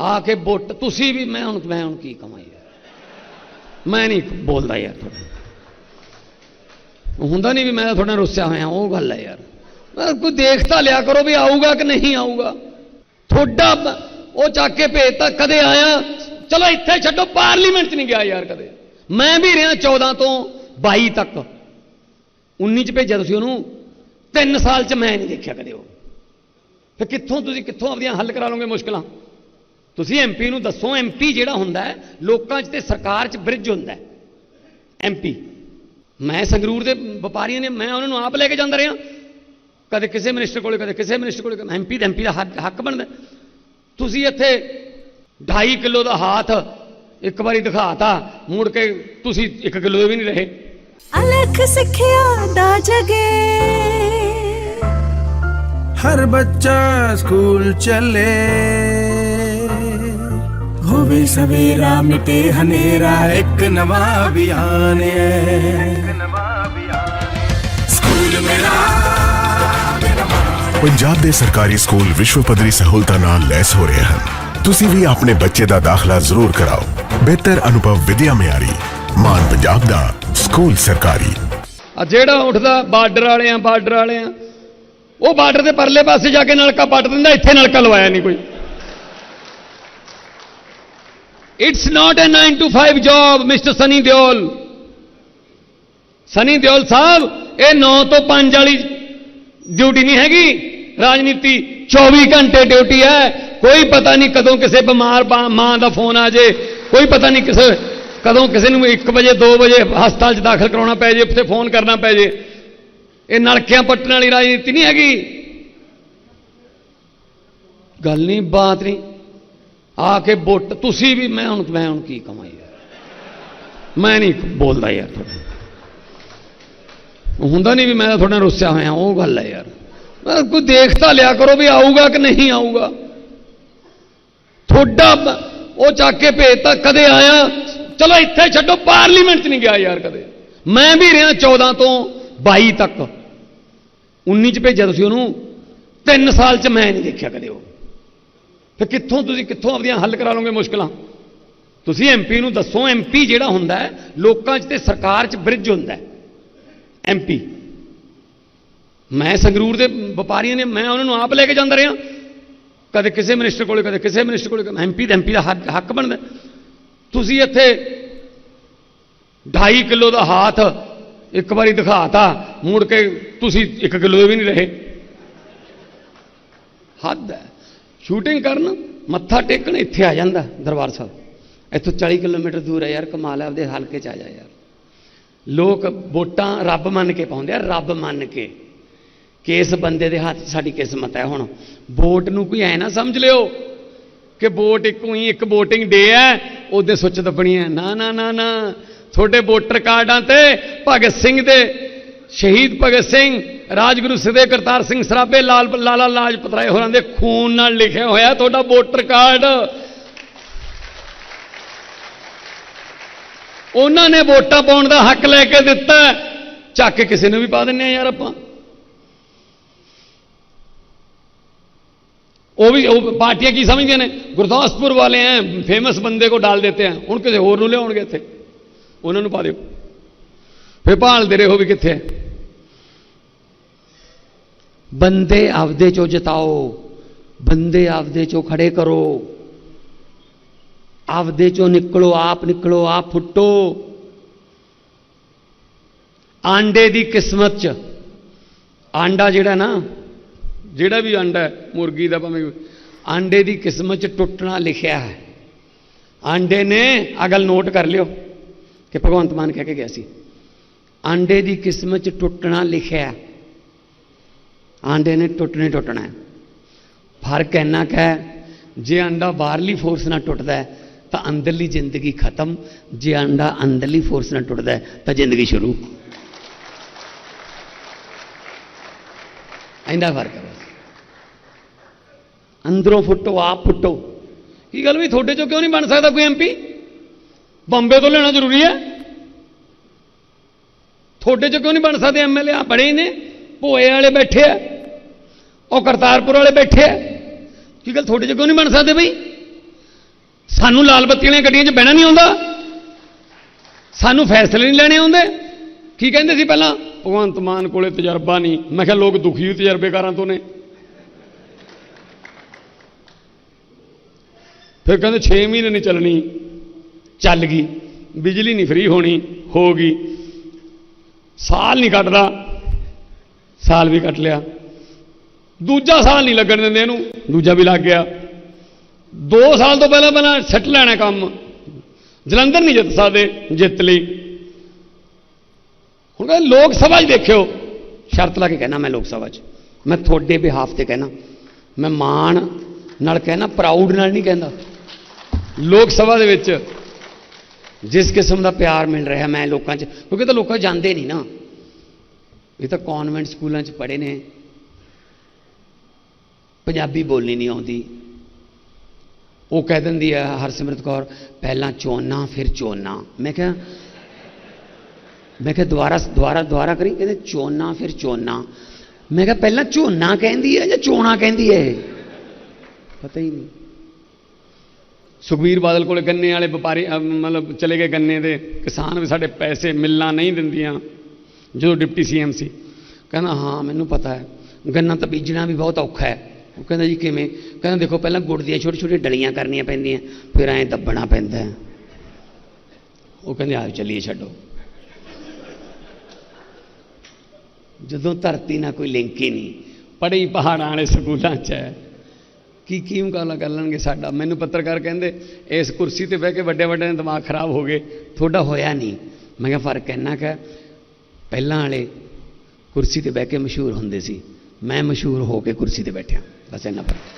ਆ ਕੇ ਵੋਟ ਤੁਸੀਂ ਵੀ, ਮੈਂ ਹੁਣ ਮੈਂ ਹੁਣ ਕੀ ਕਮਾਂ ਯਾਰ? ਮੈਂ ਨਹੀਂ ਬੋਲਦਾ ਯਾਰ ਤੁਹਾਡੇ ਹੁੰਦਾ ਨਹੀਂ ਵੀ ਮੈਂ ਤੁਹਾਡੇ ਰੁੱਸਿਆ ਹੋਇਆ, ਉਹ ਗੱਲ ਹੈ ਯਾਰ। ਕੋਈ ਦੇਖ ਤਾਂ ਲਿਆ ਕਰੋ ਵੀ ਆਊਗਾ ਕਿ ਨਹੀਂ ਆਊਗਾ। ਤੁਹਾਡਾ ਉਹ ਚੱਕ ਕੇ ਭੇਜਤਾ ਕਦੇ ਆਇਆ, ਚਲੋ ਇੱਥੇ ਛੱਡੋ, ਪਾਰਲੀਮੈਂਟ 'ਚ ਨਹੀਂ ਗਿਆ ਯਾਰ ਕਦੇ। ਮੈਂ ਵੀ ਰਿਹਾ 14 ਤੋਂ 22 ਤੱਕ। 19 ਚ ਭੇਜਿਆ ਤੁਸੀਂ ਉਹਨੂੰ। 3 ਸਾਲ 'ਚ ਮੈਂ ਨਹੀਂ ਦੇਖਿਆ ਕਦੇ ਉਹ। ਫਿਰ ਕਿੱਥੋਂ ਤੁਸੀਂ ਕਿੱਥੋਂ ਆਪਦੀਆਂ ਹੱਲ ਕਰਾ ਲਓਗੇ ਮੁਸ਼ਕਲਾਂ? ਤੁਸੀਂ ਐਮਪੀ ਨੂੰ ਦੱਸੋ ਐਮਪੀ ਜਿਹੜਾ ਹੁੰਦਾ ਹੈ ਲੋਕਾਂ 'ਚ ਤੇ ਸਰਕਾਰ 'ਚ ਬ੍ਰਿਜ ਹੁੰਦਾ ਹੈ। ਐਮਪੀ ਮੈਂ ਸੰਗਰੂਰ ਦੇ ਵਪਾਰੀਆਂ ਨੇ ਮੈਂ ਉਹਨਾਂ ਨੂੰ ਆਪ ਲੈ ਕੇ ਜਾਂਦਾ ਰਿਹਾ। ਕਦੇ ਕਿਸੇ ਮਿਨਿਸਟਰ ਕੋਲੇ ਕਦੇ ਕਿਸੇ ਮਿਨਿਸਟਰ ਕੋਲੇ ਐਮਪੀ ਐਮਪੀ ਦਾ ਹੱਕ ਹੱਕ ਬਣਦਾ ਤੁਸੀਂ ਇੱਥੇ 2.5 ਕਿਲੋ ਦਾ ਹਾਥ ਇੱਕ ਵਾਰੀ ਦਿਖਾਤਾ ਮੁੜ ਕੇ ਤੁਸੀਂ 1 ਕਿਲੋ ਦੇ ਵੀ ਨਹੀਂ ਰਹੇ। ਅਲਖ ਸਿੱਖਿਆ ਦਾ ਜਗੇ। ਹਰ ਬੱਚਾ ਸਕੂਲ ਚੱਲੇ। ਹੋਵੇ ਸਵੇਰਾ ਮਿਟੇ ਹਨੇਰਾ ਇੱਕ ਨਵਾਂ ਅਭਿਆਨ ਹੈ। ਸਕੂਲ ਮੇਰਾ ਪੰਜਾਬ ਦੇ ਸਰਕਾਰੀ ਸਕੂਲ ਵਿਸ਼ਵ ਪੱਧਰੀ ਸਹੂਲਤਾਂ ਨਾਲ ਲੈਸ ਹੋ ਰਹੇ ਹਨ। ਤੁਸੀਂ ਵੀ ਆਪਣੇ ਬੱਚੇ ਦਾ ਦਾਖਲਾ ਜ਼ਰੂਰ ਕਰਾਓ। ਬਿਹਤਰ ਅਨੁਭਵ ਵਿਦਿਆ ਮਿਆਰੀ ਮਾਨ ਪੰਜਾਬ ਦਾ ਸਕੂਲ ਸਰਕਾਰੀ। ਆ ਜਿਹੜਾ ਉੱਠਦਾ ਬਾਰਡਰ ਵਾਲੇ ਆ ਬਾਰਡਰ ਵਾਲੇ ਆ ਉਹ ਬਾਰਡਰ ਦੇ ਪਰਲੇ ਪਾਸੇ ਜਾ ਕੇ ਨਲਕਾ ਪੱਟ ਦਿੰਦਾ ਇੱਥੇ ਨਲਕਾ ਲਵਾਇਆ ਨਹੀਂ ਕੋਈ। It's not a 9 to 5 job mister Sunny Deol Sunny Deol sahib ਇਹ 9 ਤੋਂ 5 ਵਾਲੀ ਡਿਊਟੀ ਨਹੀਂ ਹੈਗੀ ਰਾਜਨੀਤੀ 24 ਘੰਟੇ ਡਿਊਟੀ ਹੈ ਕੋਈ ਪਤਾ ਨਹੀਂ ਕਦੋਂ ਕਿਸੇ ਬਿਮਾਰ ਮਾਂ ਦਾ ਫੋਨ ਆ ਜੇ ਕੋਈ ਪਤਾ ਨਹੀਂ ਕਿਸੇ ਕਦੋਂ ਕਿਸੇ ਨੂੰ 1 ਵਜੇ 2 ਵਜੇ ਹਸਪਤਾਲ 'ਚ ਦਾਖਲ ਕਰਾਉਣਾ ਪੈ ਜੇ ਉੱਥੇ ਫੋਨ ਕਰਨਾ ਪੈ ਜੇ ਇਹ ਨਲਕਿਆਂ ਪੱਟਣ ਵਾਲੀ ਰਾਜਨੀਤੀ ਨਹੀਂ ਹੈਗੀ ਗੱਲ ਨਹੀਂ ਬਾਤ ਨਹੀਂ ਆ ਕੇ ਵੋਟ ਤੁਸੀਂ ਵੀ, ਮੈਂ ਹੁਣ ਮੈਂ ਹੁਣ ਕੀ ਕਹਾਂ ਯਾਰ? ਮੈਂ ਨਹੀਂ ਬੋਲਦਾ ਯਾਰ ਤੁਹਾਡੇ ਹੁੰਦਾ ਨਹੀਂ ਵੀ ਮੈਂ ਤੁਹਾਡੇ ਨਾਲ ਰੁੱਸਿਆ ਹੋਇਆ, ਉਹ ਗੱਲ ਹੈ ਯਾਰ। ਕੋਈ ਦੇਖ ਤਾਂ ਲਿਆ ਕਰੋ ਵੀ ਆਊਗਾ ਕਿ ਨਹੀਂ ਆਊਗਾ। ਤੁਹਾਡਾ ਉਹ ਚੱਕ ਕੇ ਭੇਜਤਾ, ਕਦੇ ਆਇਆ? ਚਲੋ ਇੱਥੇ ਛੱਡੋ, ਪਾਰਲੀਮੈਂਟ 'ਚ ਨਹੀਂ ਗਿਆ ਯਾਰ ਕਦੇ। ਮੈਂ ਵੀ ਰਿਹਾ 14 ਤੋਂ 22 ਤੱਕ। 19 ਚ ਭੇਜਿਆ ਤੁਸੀਂ ਉਹਨੂੰ। 3 ਸਾਲ 'ਚ ਮੈਂ ਨਹੀਂ ਦੇਖਿਆ ਕਦੇ ਉਹ। ਫਿਰ ਕਿੱਥੋਂ ਤੁਸੀਂ ਕਿੱਥੋਂ ਆਪਦੀਆਂ ਹੱਲ ਕਰਾ ਲਓਗੇ ਮੁਸ਼ਕਲਾਂ? ਤੁਸੀਂ ਐਮਪੀ ਨੂੰ ਦੱਸੋ ਐਮਪੀ ਜਿਹੜਾ ਹੁੰਦਾ ਹੈ, ਲੋਕਾਂ 'ਚ ਤੇ ਸਰਕਾਰ 'ਚ ਬ੍ਰਿਜ ਹੁੰਦਾ ਹੈ। ਐਮਪੀ ਮੈਂ ਸੰਗਰੂਰ ਦੇ ਵਪਾਰੀਆਂ ਨੇ, ਮੈਂ ਉਹਨਾਂ ਨੂੰ ਆਪ ਲੈ ਕੇ ਜਾਂਦਾ ਰਿਹਾ। ਕਦੇ ਕਿਸੇ ਮਿਨਿਸਟਰ ਕੋਲੇ, ਕਦੇ ਕਿਸੇ ਮਿਨਿਸਟਰ ਕੋਲੇ ਐਮਪੀ ਐਮਪੀ ਦਾ ਹੱਕ ਹੱਕ ਬਣਦਾ। ਤੁਸੀਂ ਇੱਥੇ 2.5 ਕਿਲੋ ਦਾ ਹਾਥ ਇੱਕ ਵਾਰੀ ਦਿਖਾਤਾ, ਮੁੜ ਕੇ ਤੁਸੀਂ 1 ਕਿਲੋ ਦੇ ਵੀ ਨਹੀਂ ਰਹੇ। ਹੱਦ ਹੈ। ਸ਼ੂਟਿੰਗ ਕਰਨ, ਮੱਥਾ ਟੇਕਣ, ਇੱਥੇ ਆ ਜਾਂਦਾ ਦਰਬਾਰ ਸਾਹਿਬ। ਇੱਥੋਂ 40 ਕਿਲੋਮੀਟਰ ਦੂਰ ਹੈ ਯਾਰ, ਕਮਾਲ ਹੈ, ਆਪਦੇ ਹਲਕੇ ਚ ਆ ਜਾ ਯਾਰ। ਲੋਕ ਵੋਟਾਂ ਰੱਬ ਮੰਨ ਕੇ ਪਾਉਂਦੇ ਆ, ਰੱਬ ਮੰਨ ਕੇ। ਕਿ ਇਸ ਬੰਦੇ ਦੇ ਹੱਥ 'ਚ ਸਾਡੀ ਕਿਸਮਤ ਹੈ ਹੁਣ। ਵੋਟ ਨੂੰ ਕੋਈ ਐ ਨਾ ਸਮਝ ਲਿਓ ਕਿ ਵੋਟ ਇੱਕੋ ਹੀ, ਇੱਕ VOTING ਡੇ ਹੈ, ਉਹਦੇ ਸੁੱਚ ਦੱਬਣੀ ਹੈ। ਨਾ ਨਾ ਨਾ ਨਾ। ਤੁਹਾਡੇ ਵੋਟਰ ਕਾਰਡਾਂ ਤੇ ਭਗਤ ਸਿੰਘ ਦੇ, ਸ਼ਹੀਦ ਭਗਤ ਸਿੰਘ ਰਾਜਗੁਰੂ ਸਿੱਧੇ ਕਰਤਾਰ ਸਿੰਘ ਸਰਾਭੇ ਲਾਲ ਲਾਲਾ ਲਾਜਪਤ ਰਾਏ ਹੋਰਾਂ ਦੇ ਖੂਨ ਨਾਲ ਲਿਖਿਆ ਹੋਇਆ ਤੁਹਾਡਾ ਵੋਟਰ ਕਾਰਡ। ਉਹਨਾਂ ਨੇ ਵੋਟਾਂ ਪਾਉਣ ਦਾ ਹੱਕ ਲੈ ਕੇ ਦਿੱਤਾ। ਹੈ। ਚੱਕ ਕੇ ਕਿਸੇ ਨੂੰ ਵੀ ਪਾ ਦਿੰਨੇ ਆ ਯਾਰ ਆਪਾਂ। ਉਹ ਵੀ, ਉਹ ਪਾਰਟੀਆਂ ਕੀ ਸਮਝਦੀਆਂ ਨੇ? ਗੁਰਦਾਸਪੁਰ ਵਾਲੇ ਐ ਫੇਮਸ ਬੰਦੇ ਕੋ ਡਾਲ ਦਿੱਤੇ ਆ। ਹੁਣ ਕਿਸੇ ਹੋਰ ਨੂੰ ਲਿਆਉਣਗੇ ਇੱਥੇ। ਉਹਨਾਂ ਨੂੰ ਪਾ ਦਿਓ। ਫੇ ਭਾਲਦੇ ਰਹੋ ਵੀ ਕਿੱਥੇ ਹੈ ਬੰਦੇ ਆਪਦੇ ਚੋਂ ਜਿਤਾਓ, ਬੰਦੇ ਆਪਦੇ ਚੋਂ ਖੜੇ ਕਰੋ। ਆਪਦੇ ਚੋਂ ਨਿਕਲੋ, ਆਪ ਨਿਕਲੋ, ਆਪ ਫੁੱਟੋ। ਆਂਡੇ ਦੀ ਕਿਸਮਤ ਚ, ਆਂਡਾ ਜਿਹੜਾ ਨਾ, ਜਿਹੜਾ ਵੀ ਆਂਡਾ ਹੈ, ਮੁਰਗੀ ਦਾ ਭਾਵੇਂ ਆਂਡੇ ਦੀ ਕਿਸਮਤ ਚ ਟੁੱਟਣਾ ਲਿਖਿਆ ਹੈ। ਆਂਡੇ ਨੇ ਅਗਲ ਨੋਟ ਕਰ ਲਿਓ ਕਿ ਭਗਵੰਤ ਮਾਨ ਕਹਿ ਕੇ ਗਿਆ ਸੀ। ਆਂਡੇ ਦੀ ਕਿਸਮਤ ਚ ਟੁੱਟਣਾ ਲਿਖਿਆ ਹੈ। ਆਂਡੇ ਨੇ ਟੁੱਟਣੇ ਟੁੱਟਣਾ ਫ਼ਰਕ ਇੰਨਾ ਕੁ ਹੈ, ਜੇ ਅੰਡਾ ਬਾਹਰਲੀ ਫੋਰਸ ਨਾਲ ਟੁੱਟਦਾ ਤਾਂ ਅੰਦਰਲੀ ਜ਼ਿੰਦਗੀ ਖਤਮ। ਜੇ ਅੰਡਾ ਅੰਦਰਲੀ ਫੋਰਸ ਨਾਲ ਟੁੱਟਦਾ ਤਾਂ ਜ਼ਿੰਦਗੀ ਸ਼ੁਰੂ। ਇੰਨਾ ਫ਼ਰਕ ਹੈ ਅੰਦਰੋਂ ਫੁੱਟੋ, ਆਪ ਫੁੱਟੋ। ਕੀ ਗੱਲ ਵੀ ਤੁਹਾਡੇ ਚੋਂ ਕਿਉਂ ਨਹੀਂ ਬਣ ਸਕਦਾ ਕੋਈ ਐਮਪੀ ਬੰਬੇ ਤੋਂ ਲੈਣਾ ਜ਼ਰੂਰੀ ਹੈ। ਤੁਹਾਡੇ ਚੋਂ ਕਿਉਂ ਨਹੀਂ ਬਣ ਸਕਦੇ ਐਮਐਲਏ ਆ ਬੜੇ ਹੀ ਨੇ। ਭੋਏ ਵਾਲੇ ਬੈਠੇ ਆ। ਉਹ ਕਰਤਾਰਪੁਰ ਵਾਲੇ ਬੈਠੇ ਆ। ਕੀ ਗੱਲ ਤੁਹਾਡੇ 'ਚ ਕਿਉਂ ਨਹੀਂ ਬਣ ਸਕਦੇ ਬਈ? ਸਾਨੂੰ ਲਾਲ ਬੱਤੀ ਵਾਲੀਆਂ ਗੱਡੀਆਂ 'ਚ ਬਹਿਣਾ ਨਹੀਂ ਆਉਂਦਾ। ਸਾਨੂੰ ਫੈਸਲੇ ਨਹੀਂ ਲੈਣੇ ਆਉਂਦੇ। ਕੀ ਕਹਿੰਦੇ ਸੀ ਪਹਿਲਾਂ? ਭਗਵੰਤ ਮਾਨ ਕੋਲੇ ਤਜਰਬਾ ਨਹੀਂ। ਮੈਂ ਕਿਹਾ ਲੋਕ ਦੁਖੀ ਤਜਰਬੇਕਾਰਾਂ ਤੋਂ ਨੇ। ਫਿਰ ਕਹਿੰਦੇ 6 ਮਹੀਨੇ ਨਹੀਂ ਚੱਲਣੀ। ਚੱਲ ਗਈ। ਬਿਜਲੀ ਨਹੀਂ ਫ੍ਰੀ ਹੋਣੀ। ਹੋ ਗਈ। ਸਾਲ ਨਹੀਂ ਕੱਟਦਾ। ਸਾਲ ਵੀ ਕੱਟ ਲਿਆ। ਦੂਜਾ ਸਾਲ ਨਹੀਂ ਲੱਗਣ ਦਿੰਦੇ ਇਹਨੂੰ, ਦੂਜਾ ਵੀ ਲੱਗ ਗਿਆ। 2 ਸਾਲ ਤੋਂ ਪਹਿਲਾਂ ਪਹਿਲਾਂ ਸੈੱਟ ਲੈਣਾ ਕੰਮ। ਜਲੰਧਰ ਨਹੀਂ ਜਿੱਤ ਸਕਦੇ, ਜਿੱਤ ਲਈ। ਹੁਣ ਕਹਿੰਦੇ ਲੋਕ ਸਭਾ 'ਚ ਦੇਖਿਓ। ਸ਼ਰਤ ਲਾ ਕੇ ਕਹਿਣਾ ਮੈਂ ਲੋਕ ਸਭਾ 'ਚ। ਮੈਂ ਤੁਹਾਡੇ ਬਿਹਾਫ ਤੇ ਕਹਿਣਾ। ਮੈਂ ਮਾਣ ਨਾਲ ਕਹਿਣਾ ਪ੍ਰਾਊਡ ਨਾਲ ਨਹੀਂ ਕਹਿੰਦਾ। ਲੋਕ ਸਭਾ ਦੇ ਵਿੱਚ ਜਿਸ ਕਿਸਮ ਦਾ ਪਿਆਰ ਮਿਲ ਰਿਹਾ ਮੈਂ ਲੋਕਾਂ 'ਚ, ਕਿਉਂਕਿ ਤਾਂ ਲੋਕਾਂ ਜਾਂਦੇ ਨਹੀਂ ਨਾ। ਇਹ ਤਾਂ ਕਨਵੈਂਟ ਸਕੂਲਾਂ 'ਚ ਪੜ੍ਹੇ ਨੇ। ਪੰਜਾਬੀ ਬੋਲਣੀ ਨਹੀਂ ਆਉਂਦੀ। ਉਹ ਕਹਿ ਦਿੰਦੀ ਹੈ ਹਰਸਿਮਰਤ ਕੌਰ, ਪਹਿਲਾਂ ਚੋਨਾ, ਫਿਰ ਚੋਨਾ। ਮੈਂ ਕਿਹਾ ਮੈਂ ਕਿਹਾ, ਦੁਬਾਰਾ ਦੁਬਾਰਾ ਦੁਬਾਰਾ ਕਰੀ? ਕਹਿੰਦੇ, ਚੋਨਾ, ਫਿਰ ਚੋਨਾ। ਮੈਂ ਕਿਹਾ, ਪਹਿਲਾਂ ਝੋਨਾ ਕਹਿੰਦੀ ਹੈ ਜਾਂ ਚੋਣਾ ਕਹਿੰਦੀ ਹੈ? ਇਹ? ਪਤਾ ਹੀ ਨਹੀਂ। ਸੁਖਬੀਰ ਬਾਦਲ ਕੋਲੇ ਗੰਨੇ ਵਾਲੇ ਵਪਾਰੀ ਮਤਲਬ ਚਲੇ ਗਏ ਗੰਨੇ ਦੇ। ਕਿਸਾਨ ਵੀ ਸਾਡੇ ਪੈਸੇ ਮਿਲਣਾ ਨਹੀਂ ਦਿੰਦੀਆਂ। ਜਦੋਂ ਡਿਪਟੀ ਸੀਐਮ ਸੀ। ਕਹਿੰਦਾ, ਹਾਂ, ਮੈਨੂੰ ਪਤਾ ਹੈ। ਗੰਨਾ ਤਾਂ ਬੀਜਣਾ ਵੀ ਬਹੁਤ ਔਖਾ ਹੈ। ਉਹ ਕਹਿੰਦਾ ਜੀ ਕਿਵੇਂ? ਕਹਿੰਦਾ ਦੇਖੋ ਪਹਿਲਾਂ ਗੁੜ ਦੀਆਂ ਛੋਟੀ ਛੋਟੀ ਡਲੀਆਂ ਕਰਨੀਆਂ ਪੈਂਦੀਆਂ, ਫਿਰ ਐਂ ਦੱਬਣਾ ਪੈਂਦਾ। ਉਹ ਕਹਿੰਦੇ ਆਓ ਚੱਲੀਏ ਛੱਡੋ। ਜਦੋਂ ਧਰਤੀ ਨਾਲ ਕੋਈ ਲਿੰਕ ਹੀ ਨਹੀਂ ਪੜ੍ਹੀ ਪਹਾੜਾਂ ਵਾਲੇ ਸਕੂਲਾਂ 'ਚ ਹੈ। ਕੀ ਕੀ ਮੁਕਾਬਲਾ ਕਰ ਲੈਣਗੇ ਸਾਡਾ? ਮੈਨੂੰ ਪੱਤਰਕਾਰ ਕਹਿੰਦੇ, ਇਸ ਕੁਰਸੀ ਤੇ ਬਹਿ ਕੇ ਵੱਡੇ ਵੱਡੇ ਦੇ ਦਿਮਾਗ ਖਰਾਬ ਹੋ ਗਏ। ਤੁਹਾਡਾ ਹੋਇਆ ਨਹੀਂ। ਮੈਂ ਕਿਹਾ, ਫ਼ਰਕ ਇੰਨਾ ਕੁ ਪਹਿਲਾਂ ਵਾਲੇ ਕੁਰਸੀ ਤੇ ਬਹਿ ਕੇ ਮਸ਼ਹੂਰ ਹੁੰਦੇ ਸੀ। ਮੈਂ ਮਸ਼ਹੂਰ ਹੋ ਕੇ ਕੁਰਸੀ ਤੇ ਬੈਠਿਆ। ਬਸ ਇੰਨਾ ਫ਼ਰਕ